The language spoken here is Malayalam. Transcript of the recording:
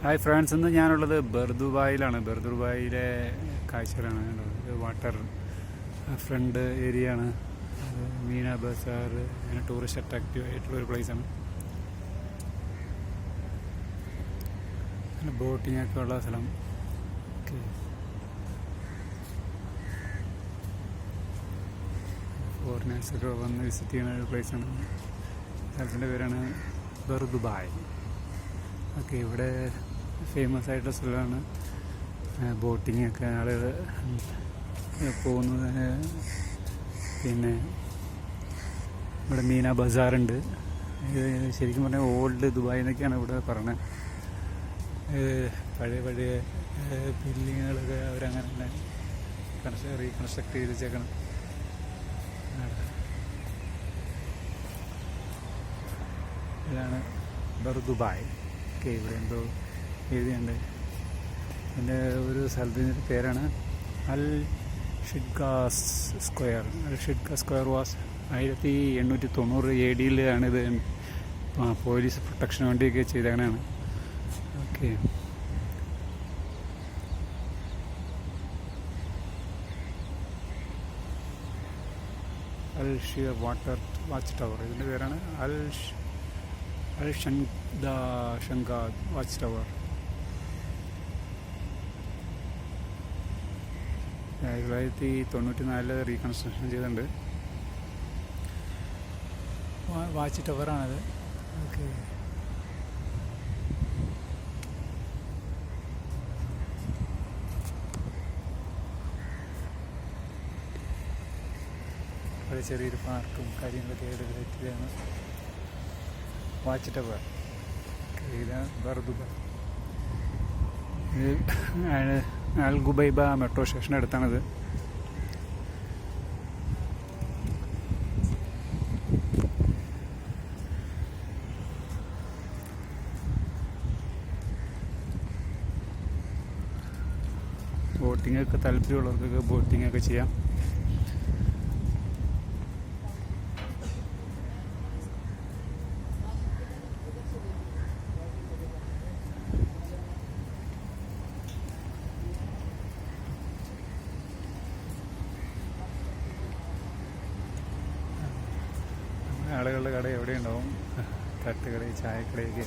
ഹായ് ഫ്രണ്ട്സ് ഇന്ന് ഞാനുള്ളത് ബർദുബായിലാണ്. ബർദുബായിലെ കാഴ്ചകളാണ് ഇത് വാട്ടർ ഫ്രണ്ട് ഏരിയ ആണ് മീന ബസാർ അങ്ങനെ ടൂറിസ്റ്റ് അട്രാക്റ്റീവ് ആയിട്ടുള്ള ഒരു പ്ലേസാണ് പിന്നെ ബോട്ടിംഗ് ഒക്കെ ഉള്ള സ്ഥലം. ഓക്കെ. ഫോറിനേഴ്സൊക്കെ വന്ന് വിസിറ്റ് ചെയ്യുന്ന ഒരു പ്ലേസാണ് സ്ഥലത്തിന്റെ പേരാണ് ബർദുബായ്. ഓക്കെ ഇവിടെ ഫേമസ് ആയിട്ടുള്ള സ്ഥലമാണ്. ബോട്ടിംഗ് ഒക്കെ ആളുകൾ പോകുന്നത് പിന്നെ ഇവിടെ മീന ബസാറുണ്ട് ശരിക്കും പറഞ്ഞാൽ ഓൾഡ് ദുബായ് എന്നൊക്കെയാണ് ഇവിടെ പറഞ്ഞത്. പഴയ പഴയ ബിൽഡിങ്ങുകളൊക്കെ അവരങ്ങനെ തന്നെ കൺസ് റീകൺസ്ട്രക്ട് ചെയ്ത് വെച്ചേക്കണം ഇതാണ് ബർദുബായ് ഓക്കെ ഇവിടെ എന്തോ എഴുതിയുണ്ട് എന്റെ ഒരു സ്ഥലത്തിന്റെ പേരാണ് അൽ ഷിഡ്ഗാസ് സ്ക്വയർ. അൽ ഷിഡ്ഗാസ് സ്ക്വയർ വാസ് ആയിരത്തി എണ്ണൂറ്റി തൊണ്ണൂറ് എ ഡിയിലാണ് ഇത് പോലീസ് പ്രൊട്ടക്ഷന് വേണ്ടിയൊക്കെ ചെയ്തങ്ങനെയാണ് ഓക്കെ. അൽ ഷിയർ വാട്ടർ വാച്ച് ടവർ. ഇതിന്റെ പേരാണ് അൽ അൽ ഷൻദ ഷങ്കാദ് വാച്ച് ടവർ ആയിരത്തി തൊള്ളായിരത്തി തൊണ്ണൂറ്റി നാലിൽ റീകൺസ്ട്രക്ഷൻ ചെയ്തിട്ടുണ്ട് വാച്ച് ടവറാണത്. ഓക്കെ. ഒരു ചെറിയൊരു പാർക്കും കാര്യങ്ങളൊക്കെ ഇവിടെ ചെയ്താണ് watch tower ബർദുബ Al Ghubaiba metro station അടുത്താണിത്. ബോട്ടിംഗ് ഒക്കെ താല്പര്യമുള്ളവർക്കൊക്കെ ബോട്ടിംഗ് ഒക്കെ ചെയ്യാം. ആളുകളുടെ കട എവിടെയുണ്ടാവും? തട്ടുകട ചായക്കടയൊക്കെ